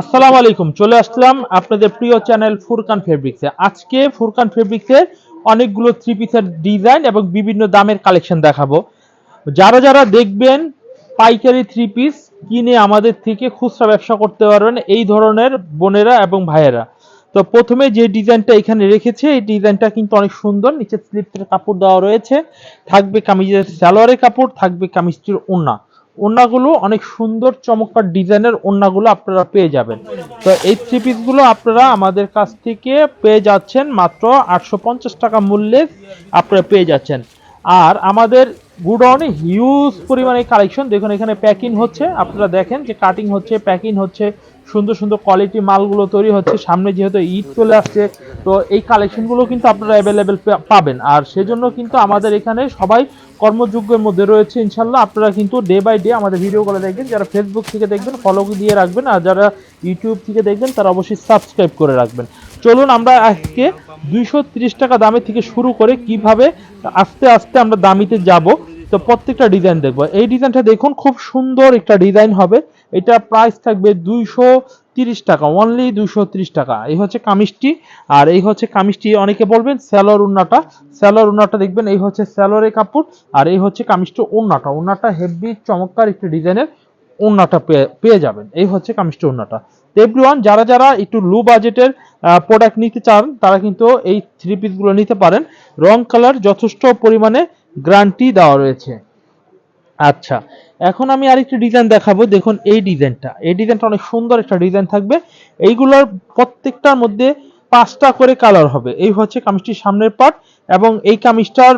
আসসালামু আলাইকুম, চলে আসলাম আপনাদের প্রিয় চ্যানেল ফুরকান ফেব্রিক্সে। আজকে ফুরকান ফেব্রিক্সের অনেকগুলো থ্রি পিসের ডিজাইন এবং বিভিন্ন দামের কালেকশন দেখাবো। যারা যারা দেখবেন পাইকারি থ্রি পিস কিনে আমাদের থেকে খুচরা ব্যবসা করতে পারবেন এই ধরনের বোনেরা এবং ভাইয়েরা। তো প্রথমে যে ডিজাইনটা এখানে রেখেছে, এই ডিজাইনটা কিন্তু অনেক সুন্দর। নিচে স্লিপের কাপড় দেওয়া রয়েছে। থাকবে কামিজের সালোয়ারের কাপড়, থাকবে কামিজটির ওড়না। ওড়নাগুলো অনেক সুন্দর চমৎকার ডিজাইনের ওড়নাগুলো আপনারা পেয়ে যাবেন। তো এই থ্রি পিসগুলো আপনারা আমাদের কাছ থেকে পেয়ে যাচ্ছেন মাত্র আটশো পঞ্চাশ টাকা মূল্যে আপনারা পেয়ে যাচ্ছেন। আর আমাদের গুডাউনে হিউজ পরিমাণে কালেকশন দেখুন এখানে প্যাকিং হচ্ছে, আপনারা দেখেন যে কাটিং হচ্ছে প্যাকিং হচ্ছে সুন্দর সুন্দর কোয়ালিটি মালগুলো তৈরি হচ্ছে। সামনে যেহেতু ঈদ চলে আসছে, তো এই কালেকশনগুলো কিন্তু আপনারা অ্যাভেলেবেল পাবেন। আর সেজন্য কিন্তু আমাদের এখানে সবাই কর্মযোগ্যের মধ্যে রয়েছে ইনশাল্লাহ। আপনারা কিন্তু ডে বাই ডে আমাদের ভিডিওগুলো দেখবেন। যারা ফেসবুক থেকে দেখবেন ফলো দিয়ে রাখবেন। আর যারা ইউটিউব থেকে দেখবেন, তারা অবশ্যই সাবস্ক্রাইব করে রাখবেন। চলুন আমরা আজকে দুইশো টাকা দামের থেকে শুরু করে কীভাবে আস্তে আস্তে আমরা দামিতে যাব। তো প্রত্যেকটা ডিজাইন দেখব। এই ডিজাইনটা দেখুন, খুব সুন্দর একটা ডিজাইন হবে। এটা প্রাইস থাকবে দুইশো তিরিশ টাকা অনলি দুইশো তিরিশ টাকা। এই হচ্ছে কামিজটি, আর এই হচ্ছে কামিজটি অনেকে বলবেন স্যালোর উন্নাটা স্যালোর উন্নাটা দেখবেন, এই হচ্ছে স্যালোরের কাপড়, আর এই হচ্ছে কামিজটি উন্নাটা উন্নাটা হেভি চমৎকার একটি ডিজাইনের ওন্নাটা পেয়ে যাবেন। এই হচ্ছে কামিজটি ওন্নাটা এভরিওয়ান যারা যারা একটু লো বাজেটের প্রোডাক্ট নিতে চান, তারা কিন্তু এই থ্রি পিসগুলো নিতে পারেন। রং কালার যথেষ্ট পরিমাণে গ্যারান্টি দেওয়া রয়েছে। আচ্ছা এখন আমি আরেকটি ডিজাইন দেখাবো। দেখুন, এই ডিজাইনটা এই ডিজাইনটা অনেক সুন্দর একটা ডিজাইন থাকবে। এইগুলোর প্রত্যেকটার মধ্যে পাঁচটা করে কালার হবে। এই হচ্ছে কামিজটির সামনের পার্ট এবং এই কামিজটার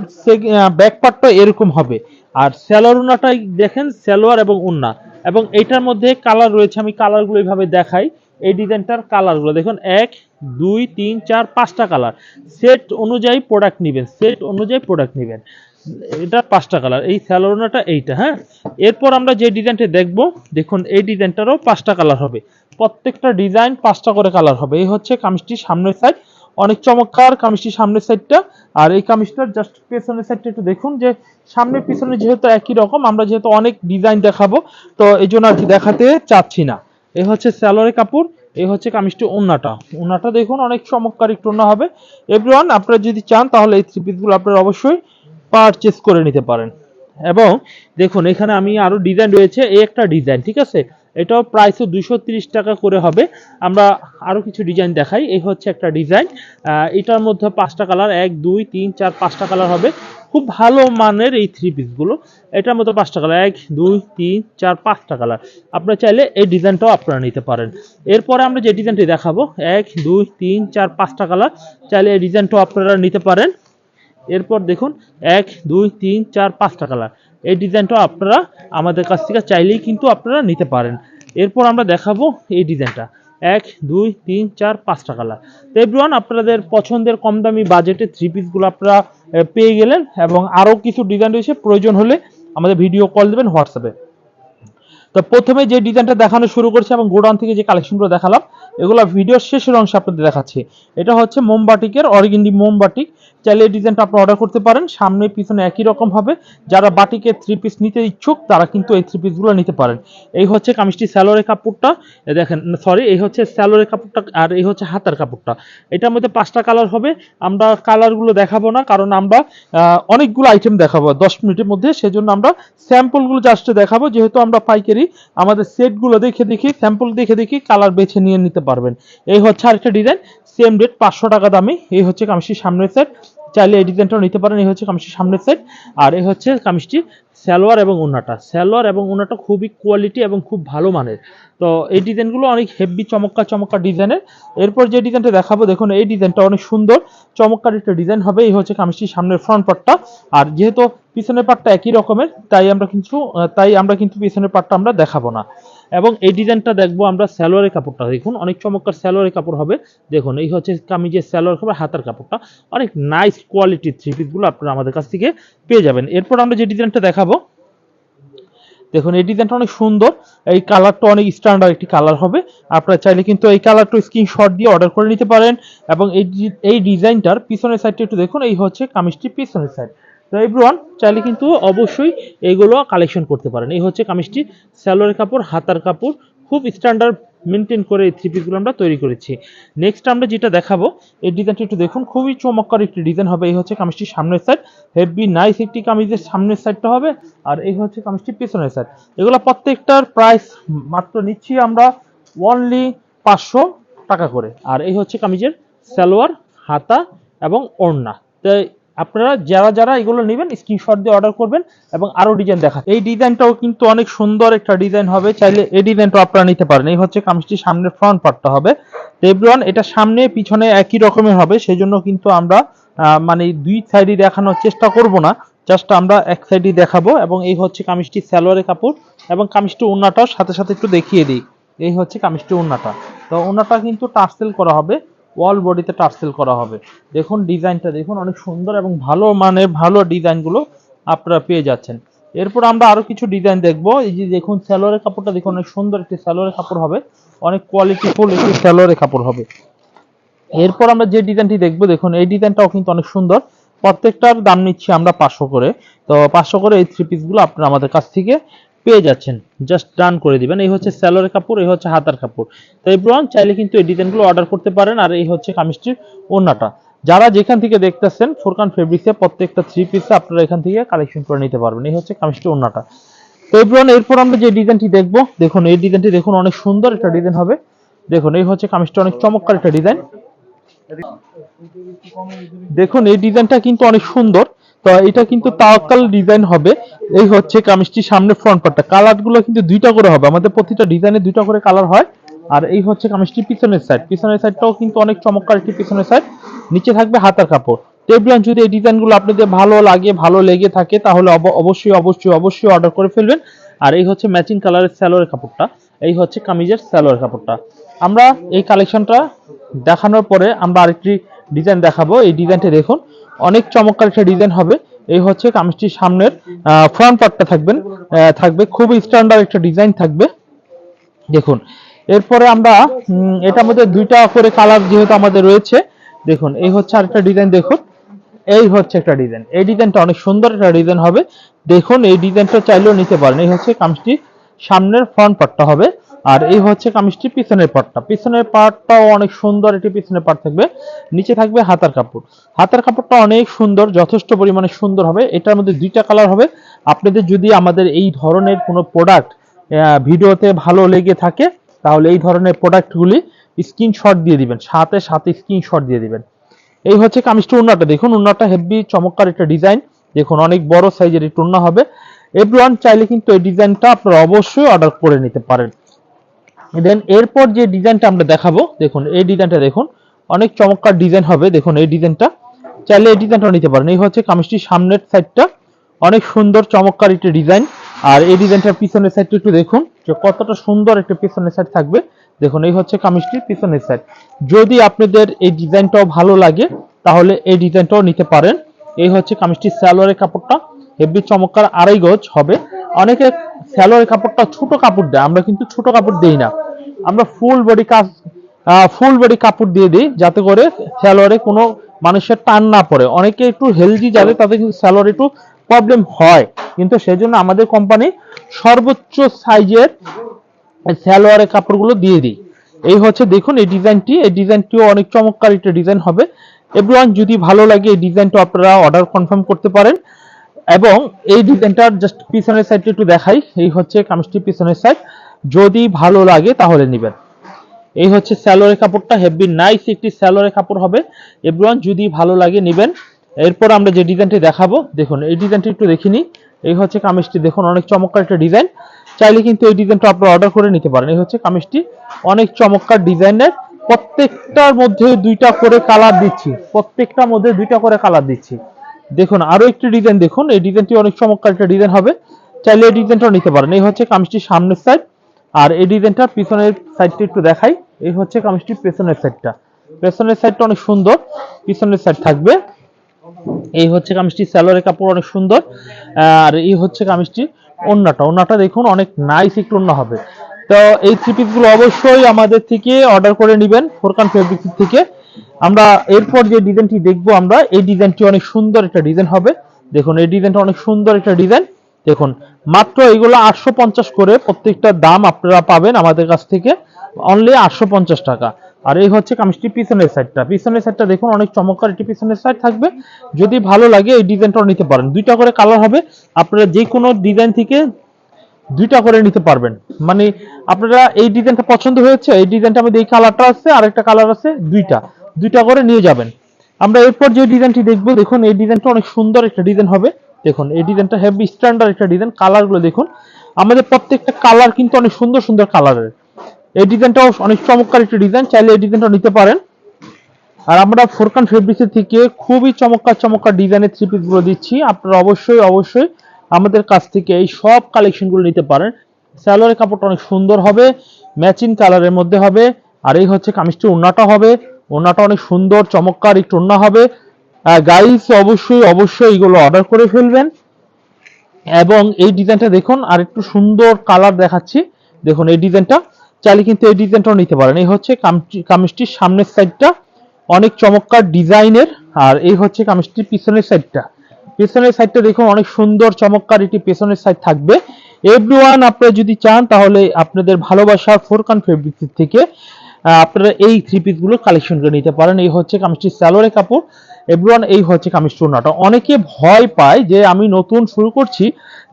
ব্যাক পার্টটা এরকম হবে। আর স্যালোয়ার উন্নাটাই দেখেন স্যালোয়ার এবং উন্না। এবং এইটার মধ্যে কালার রয়েছে, আমি কালারগুলো এইভাবে দেখাই। এই ডিজাইনটার কালারগুলো দেখুন, এক, দুই, তিন, চার, পাঁচটা কালার সেট অনুযায়ী প্রোডাক্ট নেবেন। সেট অনুযায়ী প্রোডাক্ট নেবেন। এটা পাঁচটা কালার এই স্যালোনাটা এইটা হ্যাঁ? এরপর আমরা যে ডিজাইনটা দেখব, দেখুন, এই ডিজাইনটারও পাঁচটা কালার হবে। প্রত্যেকটা ডিজাইন পাঁচটা করে কালার হবে। এই হচ্ছে কামিজটির সামনের সাইড অনেক চমৎকার কামিজটির সামনের সাইডটা আর এই কামিজটার জাস্ট পেছনের সাইডটা একটু দেখুন যে, সামনে পিছনে যেহেতু একই রকম, আমরা যেহেতু অনেক ডিজাইন দেখাবো, তো এই জন্য আর কি দেখাতে চাচ্ছি না। এই হচ্ছে স্যালোয়ারের কাপড় এই হচ্ছে কামিজটি ওন্নাটা। ওন্নাটা দেখুন, অনেক চমৎকার একটু ওন্না হবে। এভরিওয়ান আপনারা যদি চান, তাহলে এই থ্রি পিসগুলো আপনারা অবশ্যই পারচেস করে নিতে পারেন। এবং দেখুন, এখানে আমি আরও ডিজাইন রয়েছে, এই একটা ডিজাইন ঠিক আছে? এটাও প্রাইসও দুশো টাকা করে হবে। আমরা আরও কিছু ডিজাইন দেখাই। এই হচ্ছে একটা ডিজাইন এটার মধ্যে পাঁচটা কালার এক, দুই, তিন, চার, পাঁচটা কালার হবে। খুব ভালো মানের এই থ্রি পিসগুলো এটার মধ্যে পাঁচটা কালার এক, দুই, তিন, চার, পাঁচটা কালার আপনারা চাইলে এই ডিজাইনটাও আপনারা নিতে পারেন। এরপরে আমরা যে ডিজাইনটি দেখাবো, এক, দুই, তিন, চার, পাঁচটা কালার চাইলে এই ডিজাইনটাও আপনারা নিতে পারেন। এরপর দেখুন, এক, দুই, তিন, চার, পাঁচটা কালার এই ডিজাইনটা আপনারা আমাদের কাছ থেকে চাইলেই কিন্তু আপনারা নিতে পারেন। এরপর আমরা দেখাবো এই ডিজাইনটা এক, দুই, তিন, চার, পাঁচটা কালার তো এভরিওয়ান আপনাদের পছন্দের কম দামি বাজেটের থ্রি পিসগুলো আপনারা পেয়ে গেলেন এবং আরও কিছু ডিজাইন রয়েছে, প্রয়োজন হলে আমাদের ভিডিও কল দেবেন হোয়াটসঅ্যাপে তো প্রথমে যে ডিজাইনটা দেখানো শুরু করছে এবং গোডাউন থেকে যে কালেকশনগুলো দেখালাম, এগুলো ভিডিওর শেষের অংশে আপনাদের দেখাচ্ছি। এটা হচ্ছে মোমবাটিকের অরিগিন্ডি মোমবাটিক। চাইলে ডিজাইনটা আপনি অর্ডার করতে পারেন। সামনে, পিছনে একই রকম হবে। যারা বাটিকের থ্রি পিস নিতে ইচ্ছুক, তারা কিন্তু এই থ্রি পিসগুলো নিতে পারেন। এই হচ্ছে কামিজটি স্যালোরের কাপড়টা। দেখেন সরি এই হচ্ছে স্যালোরের কাপড়টা আর এই হচ্ছে হাতার কাপড়টা। এটার মধ্যে পাঁচটা কালার হবে। আমরা কালারগুলো দেখাবো না, কারণ আমরা অনেকগুলো আইটেম দেখাবো। দশ মিনিটের মধ্যে। সেজন্য আমরা স্যাম্পলগুলো জাস্ট দেখাবো। যেহেতু আমরা পাইকারি, আমাদের সেটগুলো দেখে দেখি স্যাম্পল দেখে দেখি কালার বেছে নিয়ে নিতে পারবেন। এই হচ্ছে আরেকটা ডিজাইন সেম রেট পাঁচশো টাকা দামি। এই হচ্ছে কামিজটির সামনের সেট চাইলে এই ডিজাইনটাও নিতে পারেন। এই হচ্ছে কামিজটির সামনের সেট আর এই হচ্ছে কামিজটি সালোয়ার এবং ওনাটা সালোয়ার এবং ওনাটা খুবই কোয়ালিটি এবং খুব ভালো মানের। তো এই ডিজাইনগুলো অনেক হেভি চমৎকার চমৎকার ডিজাইনের। এরপর যে ডিজাইনটা দেখাবো, দেখুন, এই ডিজাইনটা অনেক সুন্দর, চমৎকার একটা ডিজাইন হবে। এই হচ্ছে কামিজটির সামনের ফ্রন্ট পার্টটা আর যেহেতু পিছনের পার্টটা একই রকমের, তাই আমরা কিন্তু তাই আমরা কিন্তু পিছনের পার্টটা আমরা দেখাবো না। এবং এই ডিজাইনটা দেখব আমরা স্যালোয়ারের কাপড়টা। দেখুন, অনেক চমৎকার স্যালোয়ারের কাপড় হবে। দেখুন, এই হচ্ছে কামিজের স্যালোয়ার কাপড়, হাতার কাপড়টা। অনেক নাইস কোয়ালিটির থ্রি পিসগুলো আপনারা আমাদের কাছ থেকে পেয়ে যাবেন। এরপর আমরা যে ডিজাইনটা দেখাবো, দেখুন, এই ডিজাইনটা অনেক সুন্দর। এই কালারটা অনেক স্ট্যান্ডার্ড একটি কালার হবে। আপনারা চাইলে কিন্তু এই কালারটা স্ক্রিনশট দিয়ে অর্ডার করে নিতে পারেন। এবং এই এই ডিজাইনটার পিছনের সাইডটা একটু দেখুন, এই হচ্ছে কামিজটির পিছনের সাইড তো এভরিওয়ান চাইলে কিন্তু অবশ্যই এইগুলো কালেকশন করতে পারেন। এই হচ্ছে কামিজটি স্যালোয়ারের কাপড়, হাতার কাপড়, খুব স্ট্যান্ডার্ড মেনটেন করে এই থ্রি পিসগুলো আমরা তৈরি করেছি। নেক্সট আমরা যেটা দেখাবো, এই ডিজাইনটা একটু দেখুন, খুবই চমৎকার একটি ডিজাইন হবে। এই হচ্ছে কামিজটির সামনের সাইড হেভি নাইস একটি কামিজের সামনের সাইডটা হবে, আর এই হচ্ছে কামিজটির পেছনের সাইড এগুলো প্রত্যেকটার প্রাইস মাত্র নিচ্ছি আমরা অনলি পাঁচশো টাকা করে। আর এই হচ্ছে কামিজের সালোয়ার, হাতা এবং ওড়না। তাই আপনারা যারা যারা এগুলো নেবেন স্ক্রিনশট দিয়ে অর্ডার করবেন এবং আরও ডিজাইন দেখা এই ডিজাইনটাও কিন্তু অনেক সুন্দর একটা ডিজাইন হবে। চাইলে এই ডিজাইনটাও আপনারা নিতে পারেন। এই হচ্ছে কামিজটির সামনের ফ্রন্ট পার্টটা হবে। এভরিওয়ান এটা সামনে, পিছনে একই রকমের হবে। সেই জন্য কিন্তু আমরা মানে দুই সাইডই দেখানোর চেষ্টা করব না। জাস্ট আমরা এক সাইডই দেখাবো এবং এই হচ্ছে কামিজটি সালোয়ারের কাপড় এবং কামিজটি ওন্নাটাও সাথে সাথে একটু দেখিয়ে দিই। এই হচ্ছে কামিজটি ওন্নাটা তো ওন্নাটা কিন্তু টার্সেল করা হবে। ওয়াল বডিতে টার্সেল করা হবে। দেখুন ডিজাইনটা, দেখুন অনেক সুন্দর এবং ভালো মানের ভালো ডিজাইনগুলো আপনারা পেয়ে যাচ্ছেন। এরপর আমরা আরও কিছু ডিজাইন দেখব। এই যে দেখুন স্যালোয়ারের কাপড়টা, দেখুন অনেক সুন্দর একটি স্যালোয়ারের কাপড় হবে। অনেক কোয়ালিটিফুল একটি স্যালোয়ারের কাপড় হবে। এরপর আমরা যে ডিজাইনটি দেখব, দেখুন এই ডিজাইনটাও কিন্তু অনেক সুন্দর। প্রত্যেকটার দাম নিচ্ছি আমরা পাঁচশো করে। তো পাঁচশো করে এই থ্রি পিসগুলো আপনারা আমাদের কাছ থেকে পেয়ে যাচ্ছেন। জাস্ট ডান করে দিবেন। এই হচ্ছে স্যালোয়ারের কাপড়, এই হচ্ছে হাতার কাপড়। তো এই ব্রন চাইলে কিন্তু এই ডিজাইনগুলো অর্ডার করতে পারেন, আর এই হচ্ছে কামিজটির ওড়নাটা। যারা যেখান থেকে দেখতেছেন ফোরকান ফেব্রিক্সে প্রত্যেকটা থ্রি পিসে আপনারা এখান থেকে কালেকশন করে নিতে পারবেন। এই হচ্ছে কামিজটির ওড়নাটা। তো এরপর এরপর আমরা যে ডিজাইনটি দেখব, দেখুন, এই ডিজাইনটি দেখুন, অনেক সুন্দর একটা ডিজাইন হবে। দেখুন, এই হচ্ছে কামিজটা অনেক চমৎকার একটা ডিজাইন দেখুন, এই ডিজাইনটা কিন্তু অনেক সুন্দর। তো এটা কিন্তু তাওয়াক্কাল ডিজাইন হবে। এই হচ্ছে কামিজটি সামনে ফ্রন্ট পার্টটা কালারগুলো কিন্তু দুইটা করে হবে। আমাদের প্রতিটা ডিজাইনে দুইটা করে কালার হয়। আর এই হচ্ছে কামিজটি পিছনের সাইড পিছনের সাইডটাও কিন্তু অনেক চমৎকার একটি পিছনের সাইড নিচে থাকবে হাতার কাপড়। টেবলিয়ান যদি এই ডিজাইনগুলো আপনাদের ভালো লাগে, ভালো লেগে থাকে, তাহলে অব- অবশ্যই অবশ্যই অবশ্যই অর্ডার করে ফেলবেন। আর এই হচ্ছে ম্যাচিং কালারের স্যালোয়ার কাপড়টা। এই হচ্ছে কামিজের স্যালোয়ার কাপড়টা। আমরা এই কালেকশনটা দেখানোর পরে আমরা আরেকটি ডিজাইন দেখাবো। এই ডিজাইনটা দেখুন, অনেক চমৎকার একটা ডিজাইন হবে। এই হচ্ছে কামিজটির সামনের ফ্রন্ট পার্টটা থাকবেন থাকবে। খুবই স্ট্যান্ডার্ড একটা ডিজাইন থাকবে। দেখুন, এরপরে আমরা এটার মধ্যে দুইটা করে কালার যেহেতু আমাদের রয়েছে, দেখুন, এই হচ্ছে আরেকটা ডিজাইন দেখুন। এই হচ্ছে একটা ডিজাইন এই ডিজাইনটা অনেক সুন্দর একটা ডিজাইন হবে। দেখুন, এই ডিজাইনটা চাইলেও নিতে পারেন। এই হচ্ছে কামিজটি সামনের ফ্রন্ট পার্টটা হবে। আর এই হচ্ছে কামিজটি পিছনের পার্টটা পিছনের পার্টটাও অনেক সুন্দর একটি পিছনের পার্ট থাকবে। নিচে থাকবে হাতার কাপড়। হাতার কাপড়টা অনেক সুন্দর, যথেষ্ট পরিমাণে সুন্দর হবে। এটার মধ্যে দুইটা কালার হবে। আপনাদের যদি আমাদের এই ধরনের কোনো প্রোডাক্ট ভিডিওতে ভালো লেগে থাকে, তাহলে এই ধরনের প্রোডাক্টগুলি স্ক্রিনশট দিয়ে দিবেন। সাথে সাথে স্ক্রিনশট দিয়ে দিবেন। এই হচ্ছে কামিজটা উন্নাটা দেখুন উন্নাটা হেভি চমৎকার একটা ডিজাইন দেখুন, অনেক বড় সাইজের এই টুন্না হবে। এভরিওয়ান চাইলে কিন্তু এই ডিজাইনটা আপনারা অবশ্যই অর্ডার করে নিতে পারেন। দেন এরপর যে ডিজাইনটা আমরা দেখাবো, দেখুন, এই ডিজাইনটা দেখুন, অনেক চমৎকার ডিজাইন হবে, দেখুন, এই ডিজাইনটা। চাইলে এই ডিজাইনটা নিতে পারেন। এই হচ্ছে কামিজটির সামনের সাইডটা অনেক সুন্দর, চমৎকার একটি ডিজাইন। আর এই ডিজাইনটার পিছনের সাইডটা একটু দেখুন, যে কতটা সুন্দর একটা পিছনের সাইড থাকবে। দেখুন, এই হচ্ছে কামিজটির পিছনের সাইড যদি আপনাদের এই ডিজাইনটাও ভালো লাগে, তাহলে এই ডিজাইনটাও নিতে পারেন। এই হচ্ছে কামিজটির স্যালোয়ারের কাপড়টা। হেভি চমৎকার আড়াই গজ হবে। অনেকে স্যালোয়ারের কাপড়টা ছোট কাপড় দেয়, আমরা কিন্তু ছোট কাপড় দেই না। আমরা ফুল বডি কাজ ফুল বডি কাপড় দিয়ে দিই, যাতে করে স্যালোয়ারে কোনো মানুষের টান না পড়ে। অনেকে একটু হেলদি যাবে, তাদের কিন্তু স্যালোয়ার একটু প্রবলেম হয়। কিন্তু সেজন্য আমাদের কোম্পানি সর্বোচ্চ সাইজের সালোয়ারের কাপড়গুলো দিয়ে দিই। এই হচ্ছে দেখুন এই ডিজাইনটি এই ডিজাইনটিও অনেক চমৎকার একটা ডিজাইন হবে। এভরিওয়ান যদি ভালো লাগে এই ডিজাইনটা আপনারা অর্ডার কনফার্ম করতে পারেন। এবং এই ডিজাইনটার জাস্ট পিছনের সাইডটা একটু দেখাই। এই হচ্ছে কামিজটি পিছনের সাইড যদি ভালো লাগে তাহলে নেবেন। এই হচ্ছে স্যালোয়ারের কাপড়টা। হেভি নাইস একটি স্যালোয়ারের কাপড় হবে। এভরিওয়ান, যদি ভালো লাগে নেবেন। এরপর আমরা যে ডিজাইনটি দেখাবো, দেখুন, এই ডিজাইনটি একটু দেখিনি। এই হচ্ছে কামিজটি। দেখুন, অনেক চমৎকার একটা ডিজাইন। চাইলে কিন্তু এই ডিজাইনটা আপনারা অর্ডার করে নিতে পারেন। এই হচ্ছে কামিজটি। অনেক চমৎকার ডিজাইনের। প্রত্যেকটার মধ্যে দুইটা করে কালার দিচ্ছি। প্রত্যেকটার মধ্যে দুইটা করে কালার দিচ্ছি। দেখুন, আরও একটি ডিজাইন দেখুন। এই ডিজাইনটি অনেক চমৎকার একটা ডিজাইন হবে। চাইলে এই ডিজাইনটাও নিতে পারেন। এই হচ্ছে কামিজটির সামনের সাইড আর এই ডিজাইনটা পিছনের সাইডটা একটু দেখাই। এই হচ্ছে কামিজটির পেছনের সাইডটা পেছনের সাইডটা অনেক সুন্দর। পিছনের সাইড থাকবে। এই হচ্ছে কামিজটি স্যালোয়ারের কাপড় অনেক সুন্দর। আর এই হচ্ছে কামিজটি ওন্নাটা। ওন্নাটা দেখুন, অনেক নাইস একটু ওন্না হবে। তো এই থ্রি পিসগুলো অবশ্যই আমাদের থেকে অর্ডার করে নেবেন। ফোরকান ফেব্রিক্স থেকে। আমরা এরপর যে ডিজাইনটি দেখব আমরা, এই ডিজাইনটি অনেক সুন্দর একটা ডিজাইন হবে। দেখুন, এই ডিজাইনটা অনেক সুন্দর একটা ডিজাইন। দেখুন, মাত্র এগুলো আটশো পঞ্চাশ করে প্রত্যেকটা দাম আপনারা পাবেন আমাদের কাছ থেকে অনলি আটশো পঞ্চাশ টাকা। আর এই হচ্ছে কামিজটি পিছনের সাইডটা পিছনের সাইডটা দেখুন, অনেক চমৎকার একটি পিছনের সাইড থাকবে। যদি ভালো লাগে এই ডিজাইনটাও নিতে পারেন। দুইটা করে কালার হবে, আপনারা যে কোনো ডিজাইন থেকে দুইটা করে নিতে পারবেন। মানে আপনারা এই ডিজাইনটা পছন্দ হয়েছে, এই ডিজাইনটা আমাদের এই কালারটা আছে আর একটা কালার আছে, দুইটা। দুইটা করে নিয়ে যাবেন। আমরা এরপর যে ডিজাইনটি দেখব, দেখুন এই ডিজাইনটা অনেক সুন্দর একটা ডিজাইন হবে। দেখুন, এই ডিজাইনটা হেভি স্ট্যান্ডার্ড একটা ডিজাইন কালারগুলো দেখুন। আমাদের প্রত্যেকটা কালার কিন্তু অনেক সুন্দর সুন্দর কালারের এই ডিজাইনটাও অনেক চমৎকার একটা ডিজাইন চাইলে এই ডিজাইনটা নিতে পারেন। আর আমরা ফোরকান ফেব্রিক্সের থেকে খুবই চমৎকার চমৎকার ডিজাইনের থ্রি পিসগুলো দিচ্ছি। আপনারা অবশ্যই অবশ্যই আমাদের কাছ থেকে এই সব কালেকশনগুলো নিতে পারেন। স্যালোয়ারের কাপড়টা অনেক সুন্দর হবে ম্যাচিং কালারের মধ্যে হবে। আর এই হচ্ছে কামিজটির ওড়নাটা হবে। ওড়নাটা অনেক সুন্দর, চমৎকার, একটু ওড়না হবে। গাইস অবশ্যই অবশ্যই এগুলো অর্ডার করে ফেলবেন। এবং এই ডিজাইনটা দেখুন, আর একটু সুন্দর কালার দেখাচ্ছি। দেখুন, এই ডিজাইনটা চাইলে কিন্তু এই ডিজাইনটাও নিতে পারেন। এই হচ্ছে কামিজটির সামনের সাইডটা অনেক চমৎকার ডিজাইনের। আর এই হচ্ছে কামিজটির পিছনের সাইডটা পেছনের সাইডটা দেখুন, অনেক সুন্দর, চমৎকার একটি পেছনের সাইড থাকবে। এভরি ওয়ান আপনারা যদি চান, তাহলে আপনাদের ভালোবাসার ফোরকান ফেব্রিক্স থেকে আপনারা এই থ্রি পিসগুলো কালেকশন করে নিতে পারেন। এই হচ্ছে কামিজটির স্যালোয়ারের কাপড় এভরিওয়ান এই হচ্ছে কামিজ চূর্ণাটা অনেকে ভয় পায় যে আমি নতুন শুরু করছি,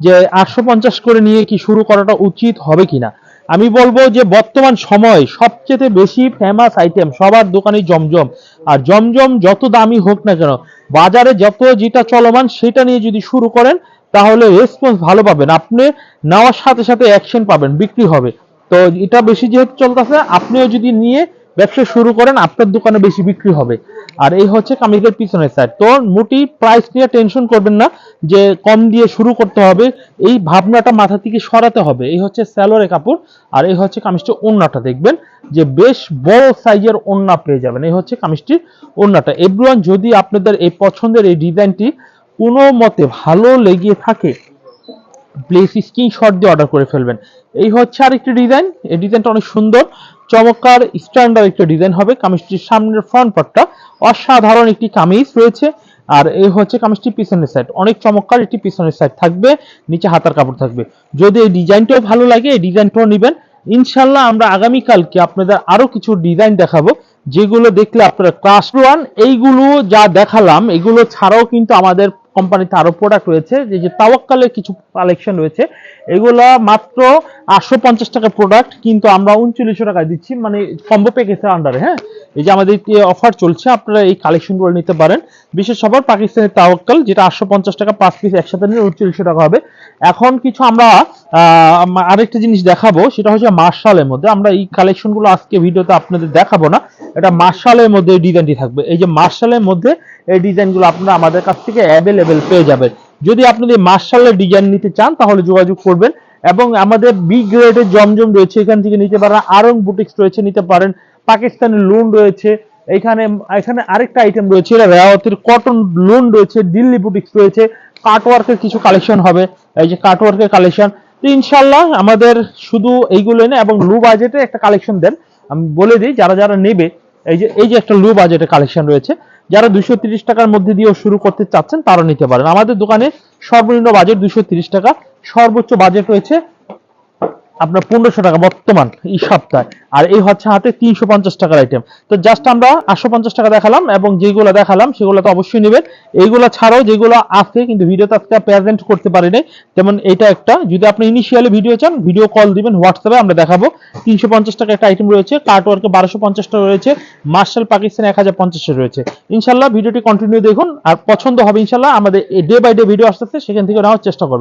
যে আটশো পঞ্চাশ করে নিয়ে কি শুরু করাটা উচিত হবে কিনা। আমি বলব যে বর্তমান সময় সবচেয়ে বেশি ফেমাস আইটেম সবার দোকানে জমজম। আর জমজম যত দামি হোক না কেন, বাজারে যত যেটা চলমান সেটা নিয়ে যদি শুরু করেন, তাহলে রেসপন্স ভালো পাবেন। আপনি নেওয়ার সাথে সাথে অ্যাকশন পাবেন, বিক্রি হবে। তো এটা বেশি যেহেতু চলতেছে, আপনিও যদি নিয়ে ব্যবসা শুরু করেন, আপনার দোকানে বেশি বিক্রি হবে। আর এই হচ্ছে কামিজের পিছনের সাইড তো মোটি প্রাইস নিয়ে টেনশন করবেন না যে কম দিয়ে শুরু করতে হবে, এই ভাবনাটা মাথা থেকে সরাতে হবে। এই হচ্ছে স্যালোরে কাপড়, আর এই হচ্ছে কামিজটির ওড়নাটা দেখবেন, যে বেশ বড় সাইজের ওড়না পেয়ে যাবেন। এই হচ্ছে কামিজটির ওড়নাটা। এভরিওয়ান, যদি আপনাদের এই পছন্দের এই ডিজাইনটি কোনো মতে ভালো লেগে থাকে প্লিজ স্ক্রিনশট দিয়ে অর্ডার করে ফেলবেন। এই হচ্ছে আরেকটি ডিজাইন এই ডিজাইনটা অনেক সুন্দর। চমৎকার স্ট্যান্ডার্ড একটা ডিজাইন হবে। কামিজটির সামনের ফ্রন্ট পার্টটা অসাধারণ একটি কামিজ রয়েছে। আর এই হচ্ছে কামিজটি পিছনের সাইড অনেক চমৎকার একটি পিছনের সাইড থাকবে। নিচে হাতার কাপড় থাকবে। যদি এই ডিজাইনটাও ভালো লাগে, এই ডিজাইনটাও নেবেন। ইনশাল্লাহ আমরা আগামীকালকে আপনাদের আরও কিছু ডিজাইন দেখাবো। যেগুলো দেখলে আপনারা ক্লাস ওয়ান এইগুলো যা দেখালাম, এগুলো ছাড়াও কিন্তু আমাদের কোম্পানিতে আরও প্রোডাক্ট রয়েছে, যে যে তাওয়াক্কালের কিছু কালেকশন রয়েছে, এগুলা মাত্র আটশো পঞ্চাশ টাকা প্রোডাক্ট কিন্তু আমরা উনচল্লিশশো টাকা দিচ্ছি মানে কম্বো প্যাকেজের আন্ডারে হ্যাঁ? এই যে আমাদের অফার চলছে, আপনারা এই কালেকশনগুলো নিতে পারেন। বিশেষ সবার পাকিস্তানের তাওয়াক্কাল, যেটা আটশো পঞ্চাশ টাকা, পাঁচ পিস একসাথে নিলে উনচল্লিশশো টাকা হবে। এখন কিছু আমরা আরেকটা জিনিস দেখাবো, সেটা হচ্ছে মার্শালের মধ্যে। আমরা এই কালেকশনগুলো আজকে ভিডিওতে আপনাদের দেখাবো না, এটা মার্শালের মধ্যে ডিজাইনটি থাকবে। এই যে মার্শালের মধ্যে এই ডিজাইনগুলো আপনারা আমাদের কাছ থেকে অ্যাভেলেবেল পেয়ে যাবেন। যদি আপনাদের মার্শালের ডিজাইন নিতে চান, তাহলে যোগাযোগ করবেন এবং আমাদের বি গ্রেডের জমজম রয়েছে, এখান থেকে নিতে পারেন। আরং বুটিক্স রয়েছে, নিতে পারেন। পাকিস্তানের লোন রয়েছে, এখানে এখানে আরেকটা আইটেম রয়েছে, এটা রেওয়াতের কটন লোন রয়েছে, দিল্লি বুটিক্স রয়েছে। কাটওয়ার্কের কিছু কালেকশন হবে, এই যে কাটওয়ার্কের কালেকশন তো ইনশাল্লাহ আমাদের শুধু এইগুলো না, এবং লো বাজেটে একটা কালেকশন দেন। আমি বলে দিই, যারা যারা নেবে, এই যে এই যে একটা লো বাজেটের কালেকশন রয়েছে যারা দুইশো তিরিশ টাকার মধ্যে দিয়েও শুরু করতে চাচ্ছেন তারা নিতে পারেন। আমাদের দোকানে সর্বনিম্ন বাজেট দুইশো তিরিশ টাকা, সর্বোচ্চ বাজেট রয়েছে আপনার পনেরোশো টাকা বর্তমান এই সপ্তাহে। আর এই হচ্ছে হাতে তিনশো পঞ্চাশ টাকার আইটেম তো জাস্ট আমরা আটশো পঞ্চাশ টাকা দেখালাম এবং যেগুলো দেখালাম সেগুলো তো অবশ্যই নেবেন। এইগুলো ছাড়াও যেগুলো আছে, কিন্তু ভিডিওতে আজকে প্রেজেন্ট করতে পারি নাই, যেমন এটা একটা। যদি আপনি ইনিশিয়ালি ভিডিও চান ভিডিও কল দিবেন হোয়াটসঅ্যাপে আমরা দেখাবো। তিনশো পঞ্চাশ টাকা একটা আইটেম রয়েছে কার্টওয়ার্কে বারোশো পঞ্চাশ টাকা রয়েছে মার্শাল পাকিস্তান এক হাজার পঞ্চাশে রয়েছে। ইনশাল্লাহ ভিডিওটি কন্টিনিউ দেখুন, আর পছন্দ হবে ইনশাল্লাহ, আমাদের ডে বাই ডে ভিডিও আসতেছে, সেখান থেকে নেওয়ার চেষ্টা করবেন।